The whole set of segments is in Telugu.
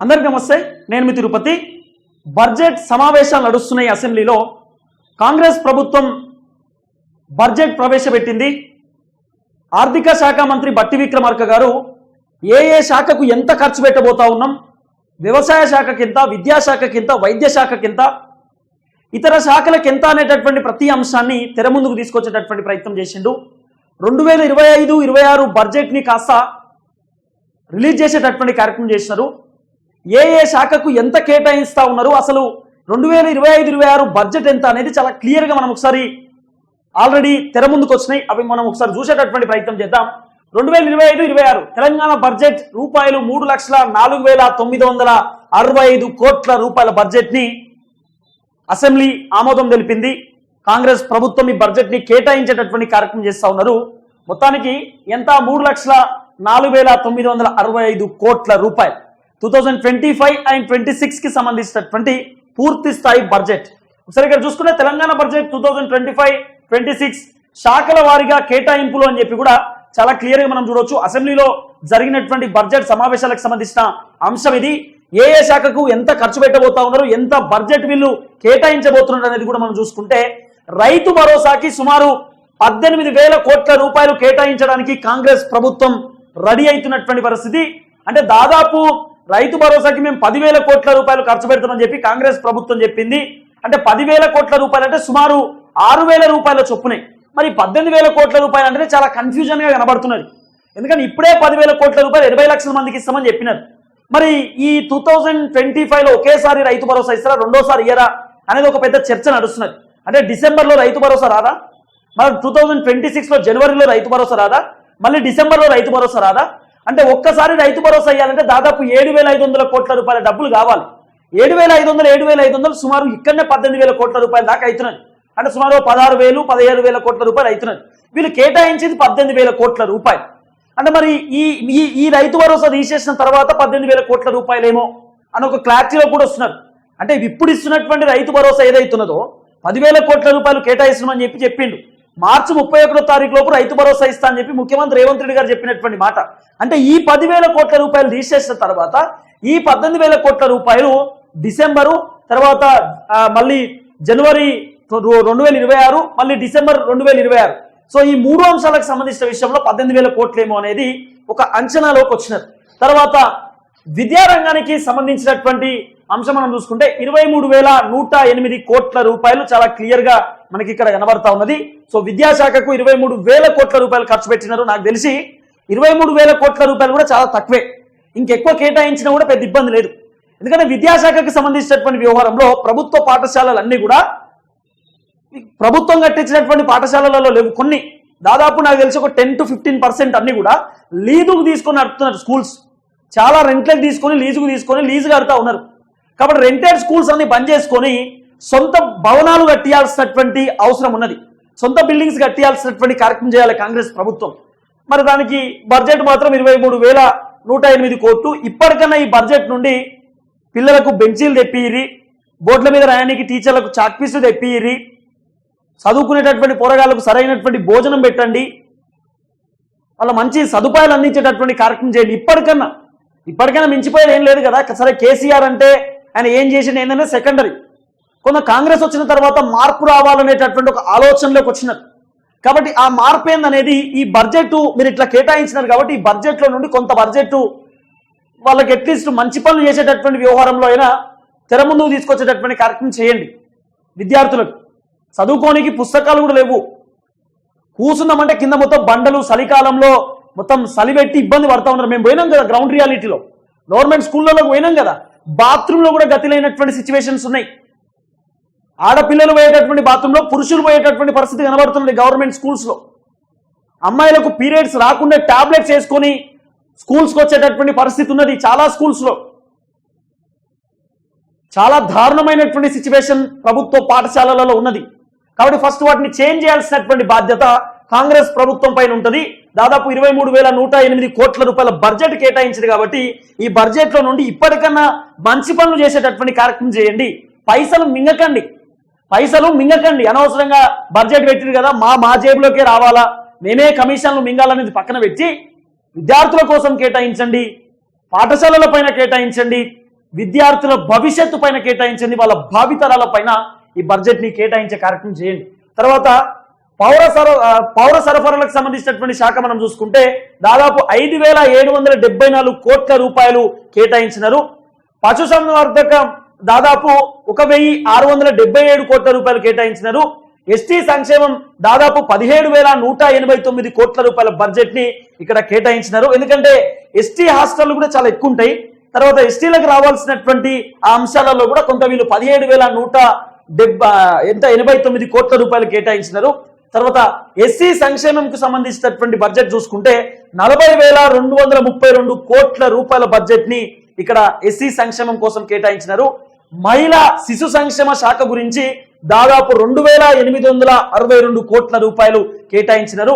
అందరికీ నమస్తే. నేను మీ తిరుపతి. బడ్జెట్ సమావేశాలు నడుస్తున్నాయి అసెంబ్లీలో. కాంగ్రెస్ ప్రభుత్వం బడ్జెట్ ప్రవేశపెట్టింది. ఆర్థిక శాఖ మంత్రి బట్టి విక్రమార్క గారు ఏ ఏ శాఖకు ఎంత ఖర్చు పెట్టబోతా ఉన్నాం? వ్యవసాయ శాఖ కింద విద్యాశాఖ కింద వైద్య శాఖ కింద ఇతర శాఖలకు ఎంత అనేటటువంటి ప్రతి అంశాన్ని తెర ముందుకు తీసుకొచ్చేటటువంటి ప్రయత్నం చేసిండు. రెండు వేల ఇరవై ఐదు ఇరవై ఆరు బడ్జెట్ని కాస్త రిలీజ్ చేసేటటువంటి కార్యక్రమం చేసినారు. ఏ ఏ శాఖకు ఎంత కేటాయిస్తా ఉన్నారు అసలు రెండు వేల ఇరవై ఐదు ఇరవై ఆరు బడ్జెట్ ఎంత అనేది చాలా క్లియర్గా మనం ఒకసారి ఆల్రెడీ తెర ముందుకు వచ్చినాయి. అవి మనం ఒకసారి చూసేటటువంటి ప్రయత్నం చేద్దాం. రెండు వేల ఇరవై ఐదు ఇరవై ఆరు తెలంగాణ బడ్జెట్ రూపాయలు మూడు లక్షల నాలుగు వేల తొమ్మిది వందల అరవై ఐదు కోట్ల రూపాయల బడ్జెట్ని అసెంబ్లీ ఆమోదం తెలిపింది. కాంగ్రెస్ ప్రభుత్వం ఈ బడ్జెట్ని కేటాయించేటటువంటి కార్యక్రమం చేస్తా ఉన్నారు. మొత్తానికి ఎంత? మూడు లక్షల నాలుగు వేల తొమ్మిది వందల అరవై ఐదు కోట్ల రూపాయలు. Two thousand twenty five and twenty సిక్స్కి సంబంధించినటువంటి పూర్తి స్థాయి బడ్జెట్. ఒకసారి ఇక్కడ చూసుకుంటే Telangana budget two thousand twenty five twenty six శాఖల వారీగా కేటాయింపులు అని చెప్పి కూడా చాలా క్లియర్గా మనం చూడవచ్చు అసెంబ్లీలో జరిగినటువంటి బడ్జెట్ సమావేశాలకు సంబంధించిన అంశం ఇది. ఏ ఏ శాఖకు ఎంత ఖర్చు పెట్టబోతా ఉన్నారు ఎంత బడ్జెట్ వీళ్ళు కేటాయించబోతున్నారు అనేది కూడా మనం చూసుకుంటే రైతు భరోసాకి సుమారు పద్దెనిమిది వేల కోట్ల రూపాయలు కేటాయించడానికి కాంగ్రెస్ ప్రభుత్వం రెడీ అవుతున్నటువంటి పరిస్థితి. అంటే దాదాపు రైతు భరోసాకి మేము పదివేల కోట్ల రూపాయలు ఖర్చు పెడుతున్నామని చెప్పి కాంగ్రెస్ ప్రభుత్వం చెప్పింది. అంటే పదివేల కోట్ల రూపాయలు అంటే సుమారు ఆరు వేల రూపాయల చొప్పునే. మరి పద్దెనిమిది వేల కోట్ల రూపాయలు అంటే చాలా కన్ఫ్యూజన్గా కనబడుతున్నది. ఎందుకంటే ఇప్పుడే పదివేల కోట్ల రూపాయలు ఇరవై లక్షల మందికి ఇస్తామని చెప్పినారు. మరి ఈ టూ థౌజండ్ ట్వంటీ ఫైవ్లో ఒకేసారి రైతు భరోసా ఇస్తారా? రెండోసారి ఇయ్యరా? అనేది ఒక పెద్ద చర్చ నడుస్తున్నది. అంటే డిసెంబర్లో రైతు భరోసా రాదా? మరి టూ థౌజండ్ ట్వంటీ సిక్స్లో జనవరిలో రైతు భరోసా రాదా? మళ్ళీ డిసెంబర్లో రైతు భరోసా రాదా? అంటే ఒక్కసారి రైతు భరోసా అయ్యాలంటే దాదాపు ఏడు వేల ఐదు వందల కోట్ల రూపాయల డబ్బులు కావాలి. ఏడు వేల ఐదు వందలు ఏడు వేల ఐదు వందలు సుమారు ఇక్కడనే పద్దెనిమిది వేల కోట్ల రూపాయల దాకా అవుతున్నాయి. అంటే సుమారు పదహారు వేలు పదిహేడు వేల కోట్ల రూపాయలు అవుతున్నాయి. వీళ్ళు కేటాయించింది పద్దెనిమిది వేల కోట్ల రూపాయలు. అంటే మరి ఈ ఈ ఈ రైతు భరోసా తీసేసిన తర్వాత పద్దెనిమిది వేల కోట్ల రూపాయలేమో అని ఒక క్లారిటీలో కూడా వస్తున్నారు. అంటే ఇప్పుడు ఇస్తున్నటువంటి రైతు భరోసా ఏదైతున్నదో పదివేల కోట్ల రూపాయలు కేటాయిస్తున్నామని చెప్పి చెప్పిండు. మార్చి ముప్పై ఒకటో తారీఖు లోపు రైతు భరోసా ఇస్తా అని చెప్పి ముఖ్యమంత్రి రేవంత్ రెడ్డి గారు చెప్పినటువంటి మాట. అంటే ఈ పదివేల కోట్ల రూపాయలు తీసేసిన తర్వాత ఈ పద్దెనిమిది వేల కోట్ల రూపాయలు డిసెంబరు తర్వాత మళ్ళీ జనవరి రెండు వేల ఇరవై ఆరు మళ్ళీ డిసెంబర్ రెండు వేల ఇరవై ఆరు. సో ఈ మూడు అంశాలకు సంబంధించిన విషయంలో పద్దెనిమిది వేల కోట్లేమో అనేది ఒక అంచనాలోకి వచ్చినది. తర్వాత విద్యారంగానికి సంబంధించినటువంటి అంశం మనం చూసుకుంటే ఇరవై మూడు వేల నూట ఎనిమిది కోట్ల రూపాయలు చాలా క్లియర్గా మనకి ఇక్కడ కనబడతా ఉన్నది. సో విద్యాశాఖకు ఇరవై మూడు వేల కోట్ల రూపాయలు ఖర్చు పెట్టినారు. నాకు తెలిసి ఇరవై మూడు వేల కోట్ల రూపాయలు కూడా చాలా తక్కువే. ఇంకెక్కువ కేటాయించినా కూడా పెద్ద ఇబ్బంది లేదు. ఎందుకంటే విద్యాశాఖకు సంబంధించినటువంటి వ్యవహారంలో ప్రభుత్వ పాఠశాలలు అన్ని కూడా ప్రభుత్వం కట్టించినటువంటి పాఠశాలలలో లేవు కొన్ని. దాదాపు నాకు తెలిసి ఒక టెన్ టు ఫిఫ్టీన్ పర్సెంట్ అన్ని కూడా లీజుకు తీసుకొని నడుపుతున్నారు స్కూల్స్. చాలా రెంట్లకు తీసుకొని లీజుకు తీసుకొని లీజు కడతా ఉన్నారు. కాబట్టి రెంటెడ్ స్కూల్స్ అన్ని బంద్ చేసుకొని సొంత భవనాలు కట్టియాల్సినటువంటి అవసరం ఉన్నది. సొంత బిల్డింగ్స్ కట్టియాల్సినటువంటి కార్యక్రమం చేయాలి కాంగ్రెస్ ప్రభుత్వం. మరి దానికి బడ్జెట్ మాత్రం ఇరవై మూడు వేల నూట ఎనిమిది కోట్లు. ఇప్పటికన్నా ఈ బడ్జెట్ నుండి పిల్లలకు బెంచీలు తెప్పియిరి బోర్డుల మీద రాయడానికి టీచర్లకు చాక్పీసులు తెప్పిరి చదువుకునేటటువంటి పోరగాళ్ళకు సరైనటువంటి భోజనం పెట్టండి వాళ్ళ మంచి సదుపాయాలు అందించేటటువంటి కార్యక్రమం చేయండి. ఇప్పటికన్నా ఇప్పటికైనా మించిపోయేది ఏం లేదు కదా. సరే కేసీఆర్ అంటే ఆయన ఏం చేసింది ఏంటంటే సెకండరీ కొంత కాంగ్రెస్ వచ్చిన తర్వాత మార్పు రావాలనేటటువంటి ఒక ఆలోచనలోకి వచ్చినారు కాబట్టి ఆ మార్పు ఏందనేది ఈ బడ్జెట్ మీరు ఇట్లా కేటాయించినారు కాబట్టి ఈ బడ్జెట్లో నుండి కొంత బడ్జెట్ వాళ్ళకి అట్లీస్ట్ మంచి పనులు చేసేటటువంటి వ్యవహారంలో అయినా తెర ముందుకు తీసుకొచ్చేటటువంటి కార్యక్రమం చేయండి విద్యార్థులకు. చదువుకోనికి పుస్తకాలు కూడా లేవు. కూర్చున్నామంటే కింద మొత్తం బండలు చలికాలంలో మొత్తం చలిపెట్టి ఇబ్బంది పడతా ఉన్నారు. మేము పోయినాం కదా గ్రౌండ్ రియాలిటీలో గవర్నమెంట్ స్కూళ్ళలో పోయినాం కదా. బాత్రూంలో కూడా గతి లేనటువంటి సిచ్యువేషన్స్ ఉన్నాయి. ఆడపిల్లలు పోయేటటువంటి బాత్రూంలో పురుషులు పోయేటటువంటి పరిస్థితి కనబడుతుంది గవర్నమెంట్ స్కూల్స్లో. అమ్మాయిలకు పీరియడ్స్ రాకుండా ట్యాబ్లెట్స్ వేసుకొని స్కూల్స్కి వచ్చేటటువంటి పరిస్థితి ఉన్నది చాలా స్కూల్స్లో. చాలా దారుణమైనటువంటి సిచ్యువేషన్ ప్రభుత్వ పాఠశాలలలో ఉన్నది. కాబట్టి ఫస్ట్ వాటిని చేంజ్ చేయాల్సినటువంటి బాధ్యత కాంగ్రెస్ ప్రభుత్వం పైన ఉంటుంది. దాదాపు ఇరవై మూడు వేల నూట ఎనిమిది కోట్ల రూపాయల బడ్జెట్ కేటాయించింది కాబట్టి ఈ బడ్జెట్లో నుండి ఇప్పటికన్నా మంచి పనులు చేసేటటువంటి కార్యక్రమం చేయండి. పైసలు మింగకండి. పైసలు మింగకండి. అనవసరంగా బడ్జెట్ పెట్టింది కదా మా మా జేబులోకే రావాలా? మేమే కమిషన్లు మింగాలనేది పక్కన పెట్టి విద్యార్థుల కోసం కేటాయించండి పాఠశాలల పైన కేటాయించండి విద్యార్థుల భవిష్యత్తు పైన కేటాయించండి వాళ్ళ భావితరాల పైన ఈ బడ్జెట్ని కేటాయించే కార్యక్రమం చేయండి. తర్వాత పౌర సర పౌర సరఫరాలకు సంబంధించినటువంటి శాఖ మనం చూసుకుంటే దాదాపు ఐదు వేల ఏడు వందల డెబ్బై నాలుగు కోట్ల రూపాయలు కేటాయించినారు. పశుసంవర్ధకం దాదాపు ఒక వెయ్యి ఆరు వందల డెబ్బై ఏడు కోట్ల రూపాయలు కేటాయించినారు. ఎస్టీ సంక్షేమం దాదాపు పదిహేడు వేల నూట ఎనభై తొమ్మిది కోట్ల రూపాయల బడ్జెట్ని ఇక్కడ కేటాయించినారు. ఎందుకంటే ఎస్టీ హాస్టల్ కూడా చాలా ఎక్కువ ఉంటాయి. తర్వాత ఎస్టీలకు రావాల్సినటువంటి ఆ అంశాలలో కూడా కొంత వీళ్ళు పదిహేడు వేల నూట ఎంత? ఎనభై తొమ్మిది కోట్ల రూపాయలు కేటాయించినారు. తర్వాత ఎస్సీ సంక్షేమంకు సంబంధించినటువంటి బడ్జెట్ చూసుకుంటే నలభై వేల రెండు వందల ముప్పై రెండు కోట్ల రూపాయల బడ్జెట్ని ఇక్కడ ఎస్సీ సంక్షేమం కోసం కేటాయించినారు. మహిళా శిశు సంక్షేమ శాఖ గురించి దాదాపు రెండు వేల ఎనిమిది వందల అరవై రెండు కోట్ల రూపాయలు కేటాయించినారు.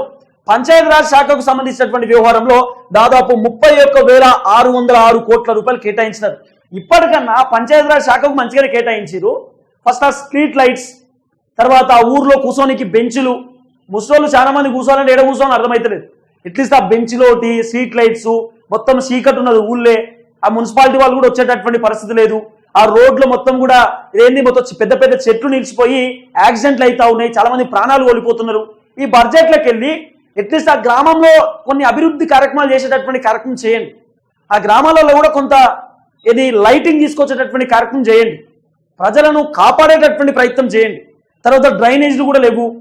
పంచాయతీరాజ్ శాఖకు సంబంధించినటువంటి వ్యవహారంలో దాదాపు ముప్పై ఒక్క వేల ఆరు వందల ఆరు కోట్ల రూపాయలు కేటాయించినారు. ఇప్పటికన్నా పంచాయతీరాజ్ శాఖకు మంచిగానే కేటాయించారు ఫస్ట్ ఆ స్ట్రీట్ లైట్స్ తర్వాత ఆ ఊర్లో కూర్చోనికి బెంచులు. ముసలోళ్ళు చాలా మంది కూర్చోవాలంటే ఏడ కూర్చోని అర్థమవుతలేదు ఎట్లీస్ట్ ఆ బెంచ్లో స్ట్రీట్ లైట్స్ మొత్తం చీకటి ఉన్నది ఊళ్ళే. ఆ మున్సిపాలిటీ వాళ్ళు కూడా వచ్చేటటువంటి పరిస్థితి లేదు. ఆ రోడ్లు మొత్తం కూడా ఇదేంది? మొత్తం పెద్ద పెద్ద చెట్లు నిలిచిపోయి యాక్సిడెంట్లు అవుతా ఉన్నాయి. చాలా మంది ప్రాణాలు కోల్పోతున్నారు. ఈ బడ్జెట్లకు వెళ్ళి అట్లీస్ట్ ఆ గ్రామంలో కొన్ని అభివృద్ధి కార్యక్రమాలు చేసేటటువంటి కార్యక్రమం చేయండి. ఆ గ్రామాలలో కూడా కొంత ఇది లైటింగ్ తీసుకొచ్చేటటువంటి కార్యక్రమం చేయండి. ప్రజలను కాపాడేటటువంటి ప్రయత్నం చేయండి. తర్వాత డ్రైనేజ్లు కూడా లేవు.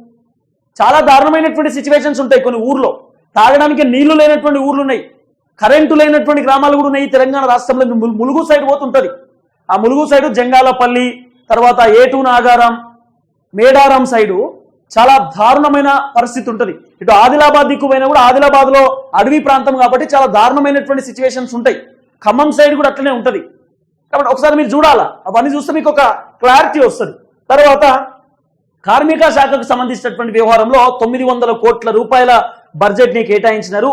చాలా దారుణమైనటువంటి సిచ్యువేషన్స్ ఉంటాయి కొన్ని ఊర్లో. తాగడానికి నీళ్ళు లేనటువంటి ఊర్లు ఉన్నాయి. కరెంటు లేనటువంటి గ్రామాలు కూడా ఉన్నాయి. తెలంగాణ రాష్ట్రంలో. ములు- ములుగు సైడ్ పోతుంటుంది. ఆ ములుగు సైడు జంగాలపల్లి తర్వాత ఏటు నాగారం మేడారం సైడు చాలా దారుణమైన పరిస్థితి ఉంటుంది. ఇటు ఆదిలాబాద్ దిక్కు పోయినా కూడా ఆదిలాబాద్లో అడవి ప్రాంతం కాబట్టి చాలా దారుణమైనటువంటి సిచ్యువేషన్స్ ఉంటాయి. ఖమ్మం సైడ్ కూడా అట్లనే ఉంటుంది. కాబట్టి ఒకసారి మీరు చూడాలా? అవన్నీ చూస్తే మీకు ఒక క్లారిటీ వస్తుంది. తర్వాత కార్మిక శాఖకు సంబంధించినటువంటి వ్యవహారంలో తొమ్మిది వందల కోట్ల రూపాయల బడ్జెట్ని కేటాయించినారు.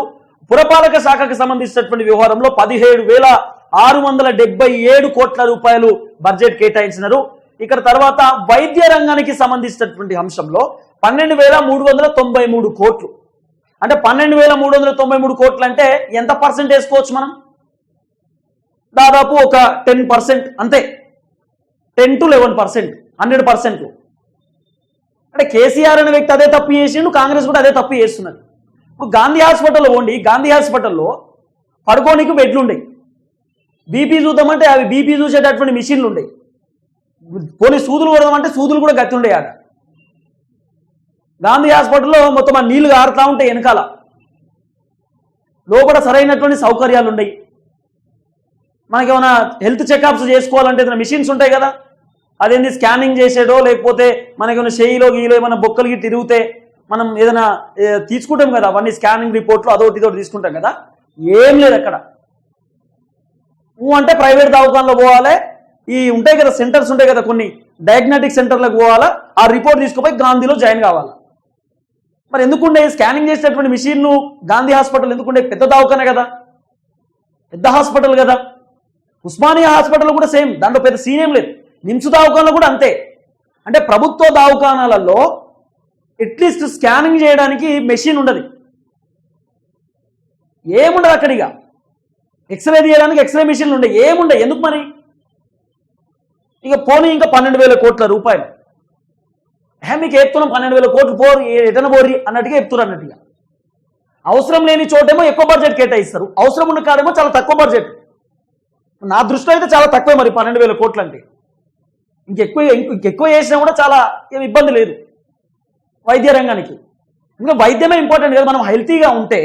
పురపాలక శాఖకు సంబంధించినటువంటి వ్యవహారంలో పదిహేడు వేల ఆరు వందల డెబ్బై ఏడు కోట్ల రూపాయలు బడ్జెట్ కేటాయించినారు. ఇక్కడ తర్వాత వైద్య రంగానికి సంబంధించినటువంటి అంశంలో పన్నెండు వేల మూడు వందల తొంభై మూడు కోట్లు. అంటే పన్నెండు వేల మూడు వందల తొంభై మూడు కోట్లు అంటే ఎంత పర్సెంట్ వేసుకోవచ్చు మనం? దాదాపు ఒక టెన్ పర్సెంట్ అంతే. Ten to eleven percent hundred percent. అంటే కేసీఆర్ అనే వ్యక్తి అదే తప్పు చేసిండు కాంగ్రెస్ కూడా అదే తప్పు చేస్తున్నారు. ఇప్పుడు గాంధీ హాస్పిటల్లో పోండి గాంధీ హాస్పిటల్లో పడుకోనికి బెడ్లు ఉండేవి బీపీ చూద్దామంటే అవి బీపీ చూసేటటువంటి మిషన్లు ఉండే. పోనీ సూదులు కొడదామంటే సూదులు కూడా గతి ఉండే ఆడ గాంధీ హాస్పిటల్లో మొత్తం ఆ నీళ్ళు కారుతా ఉంటాయి వెనకాల. లోపల సరైనటువంటి సౌకర్యాలు ఉన్నాయి మనకేమైనా హెల్త్ చెకప్స్ చేసుకోవాలంటే ఏదైనా మిషన్స్ ఉంటాయి కదా? అదేంది స్కానింగ్ చేసేడో లేకపోతే మనకేమైనా చేయిలో గీలో ఏమైనా బొక్కలకి తిరిగితే మనం ఏదైనా తీసుకుంటాం కదా? అవన్నీ స్కానింగ్ రిపోర్ట్లు అదొకటి ఇదొకటి తీసుకుంటాం కదా? ఏం లేదు అక్కడ. నువ్వు అంటే ప్రైవేట్ దవాఖానలో పోవాలి. ఈ ఉంటాయి కదా సెంటర్స్ ఉంటాయి కదా కొన్ని డయాగ్నోటిక్ సెంటర్లకు పోవాలా ఆ రిపోర్ట్ తీసుకుపోయి గాంధీలో జాయిన్ కావాలా? మరి ఎందుకుండే? స్కానింగ్ చేసినటువంటి మిషన్ను గాంధీ హాస్పిటల్ ఎందుకుండే? పెద్ద దవాఖానే కదా. పెద్ద హాస్పిటల్ కదా. ఉస్మానియా హాస్పిటల్ కూడా సేమ్ దాంట్లో పెద్ద సీన్ ఏం లేదు. నిమ్స్ దవాఖానలో కూడా అంతే. అంటే ప్రభుత్వ దవాఖానాలలో అట్లీస్ట్ స్కానింగ్ చేయడానికి మెషిన్ ఉండదు. ఏముండదు అక్కడిగా? ఎక్స్రే తీయడానికి ఎక్స్రే మిషన్లు ఉండే. ఏముండే? ఎందుకు మరి? ఇక పోనీ ఇంకా పన్నెండు వేల కోట్ల రూపాయలు. హే మీకు చెప్తున్నాం పన్నెండు వేల కోట్లు పోరు ఎటన పోరి అన్నట్టుగా చెప్తున్నారు అన్నట్టుగా. అవసరం లేని చోటేమో ఎక్కువ బడ్జెట్ కేటాయిస్తారు. అవసరం ఉన్న కాడేమో చాలా తక్కువ బడ్జెట్ నా దృష్టిలో అయితే చాలా తక్కువే మరి పన్నెండు వేల కోట్లు అంటే. ఇంకెక్కువ ఇంకెక్కువ చేసినా కూడా చాలా ఏం ఇబ్బంది లేదు. వైద్య రంగానికి. ఇంకా వైద్యమే ఇంపార్టెంట్ కదా. మనం హెల్తీగా ఉంటే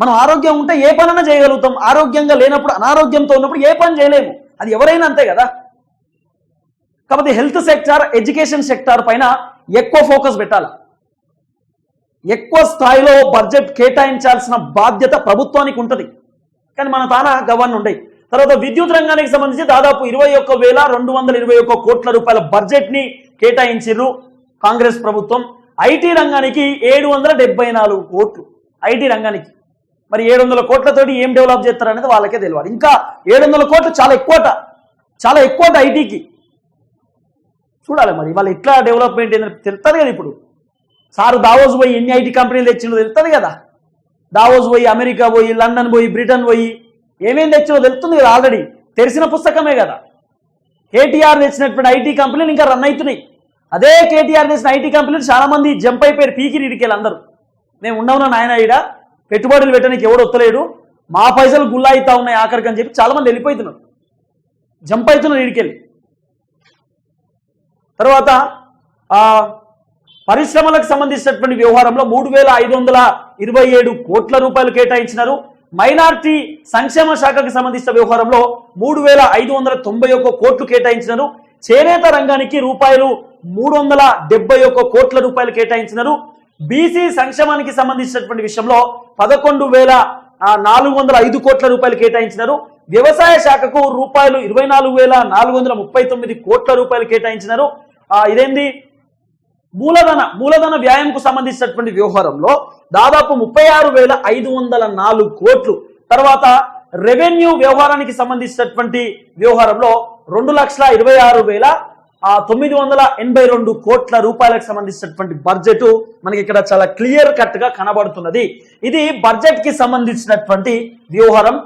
మనం ఆరోగ్యం ఉంటే ఏ పనైనా చేయగలుగుతాం. ఆరోగ్యంగా లేనప్పుడు అనారోగ్యంతో ఉన్నప్పుడు ఏ పని చేయలేము. అది ఎవరైనా అంతే కదా? కాబట్టి హెల్త్ సెక్టార్ ఎడ్యుకేషన్ సెక్టార్ పైన ఎక్కువ ఫోకస్ పెట్టాలి. ఎక్కువ స్థాయిలో బడ్జెట్ కేటాయించాల్సిన బాధ్యత ప్రభుత్వానికి ఉంటుంది. కానీ మన తాన గవర్న ఉండే. తర్వాత విద్యుత్ రంగానికి సంబంధించి దాదాపు ఇరవై ఒక్క వేల రెండు వందల ఇరవై ఒక్క కోట్ల రూపాయల బడ్జెట్ని కేటాయించారు కాంగ్రెస్ ప్రభుత్వం. ఐటీ రంగానికి ఏడు వందల డెబ్బై నాలుగు కోట్లు. ఐటీ రంగానికి. మరి ఏడు వందల కోట్లతోటి ఏం డెవలప్ చేస్తారు అనేది వాళ్ళకే తెలియాలి. ఇంకా ఏడు వందల కోట్లు చాలా ఎక్కువట. చాలా ఎక్కువట ఐటీకి. చూడాలి మరి వాళ్ళు ఎట్లా డెవలప్మెంట్ ఏంటని తెలుస్తుంది కదా ఇప్పుడు. సారు దావోస్ పోయి ఎన్ని ఐటీ కంపెనీలు తెచ్చిందో తెలుస్తుంది కదా. దావోస్ పోయి అమెరికా పోయి లండన్ పోయి బ్రిటన్ పోయి ఏమేం తెచ్చిందో తెలుస్తుంది కదా ఆల్రెడీ. తెలిసిన పుస్తకమే కదా. కేటీఆర్ తెచ్చినటువంటి ఐటీ కంపెనీలు ఇంకా రన్ అవుతున్నాయి. అదే కేటీఆర్ తెచ్చిన ఐటీ కంపెనీలు చాలామంది జంప్ అయిపోయారు పీకి ఇడికెళ్ళి అందరూ. మేము ఉండవునా నాయన ఈడ. పెట్టుబడులు పెట్టడానికి ఎవడు వస్తలేడు మా పైసలు గుల్లా అవుతా ఉన్నాయి ఆఖరికి అని చెప్పి చాలా మంది వెళ్ళిపోతున్నారు. జంప్ అవుతున్నారు ఇడికెళ్ళి తర్వాత పరిశ్రమలకు సంబంధించినటువంటి వ్యవహారంలో మూడు వేల ఐదు వందల ఇరవై ఏడు కోట్ల రూపాయలు కేటాయించినారు. మైనార్టీ సంక్షేమ శాఖకు సంబంధించిన వ్యవహారంలో మూడు వేల ఐదు వందల తొంభై ఒక్క కోట్లు కేటాయించినారు. చేనేత రంగానికి రూపాయలు మూడు వందల డెబ్బై ఒక్క కోట్ల రూపాయలు కేటాయించినారు. బీసీ సంక్షేమానికి సంబంధించినటువంటి విషయంలో పదకొండు వేల నాలుగు వందల ఐదు కోట్ల రూపాయలు కేటాయించినారు. వ్యవసాయ శాఖకు రూపాయలు ఇరవై నాలుగు వేల నాలుగు వందల ముప్పై తొమ్మిది కోట్ల రూపాయలు కేటాయించినారు. ఇదేంది? మూలధన మూలధన వ్యాయంకు సంబంధించినటువంటి వ్యవహారంలో దాదాపు ముప్పై ఆరు వేల ఐదు వందల నాలుగు కోట్లు. తర్వాత రెవెన్యూ వ్యవహారానికి సంబంధించినటువంటి వ్యవహారంలో రెండు లక్షల ఇరవై ఆరు వేల ఆ, తొమ్మిది వందల ఎనభై రెండు కోట్ల రూపాయలకు సంబంధించినటువంటి బడ్జెట్ మనకి ఇక్కడ చాలా క్లియర్ కట్గా కనబడుతున్నది. ఇది బడ్జెట్కి సంబంధించినటువంటి వ్యూహారం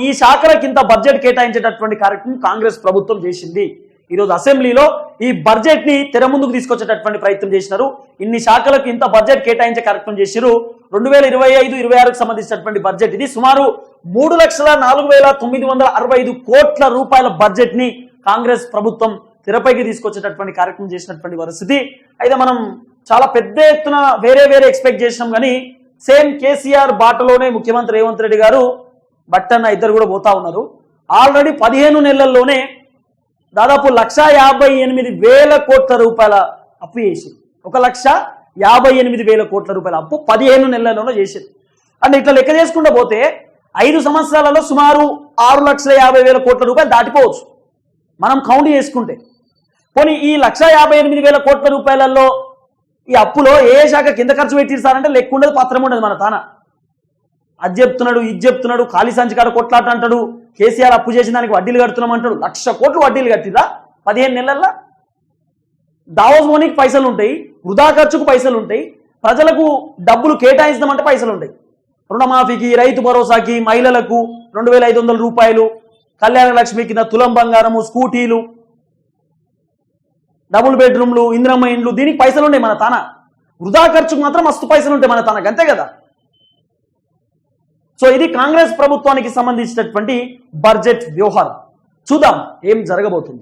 ఈ శాఖల ఇంత బడ్జెట్ కేటాయించేటటువంటి కార్యక్రమం కాంగ్రెస్ ప్రభుత్వం చేసింది. ఈరోజు అసెంబ్లీలో ఈ బడ్జెట్ని తెర ముందుకు తీసుకొచ్చేటటువంటి ప్రయత్నం చేసినారు. ఇన్ని శాఖలకు ఇంత బడ్జెట్ కేటాయించే కార్యక్రమం చేసిరు రెండు వేల ఇరవై ఐదు ఇరవై ఆరుకు సంబంధించినటువంటి బడ్జెట్ ఇది. సుమారు మూడు లక్షల నాలుగు వేల తొమ్మిది వందల అరవై ఐదు కోట్ల రూపాయల బడ్జెట్ని కాంగ్రెస్ ప్రభుత్వం తెరపైకి తీసుకొచ్చేటటువంటి కార్యక్రమం చేసినటువంటి పరిస్థితి. అయితే మనం చాలా పెద్ద ఎత్తున వేరే వేరే ఎక్స్పెక్ట్ చేసినాం కానీ సేమ్ కేసీఆర్ బాటలోనే ముఖ్యమంత్రి రేవంత్ రెడ్డి గారు బట్టన్న ఇద్దరు కూడా పోతా ఉన్నారు. ఆల్రెడీ పదిహేను నెలల్లోనే దాదాపు లక్ష యాభై ఎనిమిది వేల కోట్ల రూపాయల అప్పు చేసింది. ఒక లక్ష యాభై ఎనిమిది వేల కోట్ల రూపాయల అప్పు పదిహేను నెలల్లోనే చేసింది. అంటే ఇట్లా లెక్క చేసుకుంటూ పోతే ఐదు సంవత్సరాలలో సుమారు ఆరు లక్షల యాభై వేల కోట్ల రూపాయలు దాటిపోవచ్చు. మనం కౌంట్ చేసుకుంటే పోనీ ఈ లక్ష యాభై ఎనిమిది వేల కోట్ల రూపాయలలో ఈ అప్పులో ఏ శాఖ కింద ఖర్చు పెట్టిస్తారంటే లెక్క ఉండదు పత్రం ఉండదు మన తాన. అది చెప్తున్నాడు ఇది చెప్తున్నాడు ఖాళీ సంచికాడ కొట్లాట అంటాడు కేసీఆర్ అప్పు చేసిన దానికి వడ్డీలు కడుతున్నాం అంటాడు. లక్ష కోట్లు వడ్డీలు కట్టిరా? పదిహేను నెలల్లో? దావోస్ మోనీకి పైసలు ఉంటాయి వృధా ఖర్చుకు పైసలు ఉంటాయి ప్రజలకు డబ్బులు కేటాయిస్తామంటే పైసలు ఉంటాయి. రుణమాఫీకి రైతు భరోసాకి మహిళలకు రెండు వేల ఐదు వందల రూపాయలు కళ్యాణ లక్ష్మి కింద తులం బంగారము స్కూటీలు డబుల్ బెడ్రూమ్లు ఇందిరమ్మ ఇండ్లు దీనికి పైసలు ఉన్నాయి మన తాన. వృధా ఖర్చుకు మాత్రం మస్తు పైసలు ఉంటాయి మన తనకు అంతే కదా? సో ఇది కాంగ్రెస్ ప్రభుత్వానికి సంబంధించినటువంటి బడ్జెట్ వ్యవహారం. చూద్దాం ఏం జరగబోతుంది.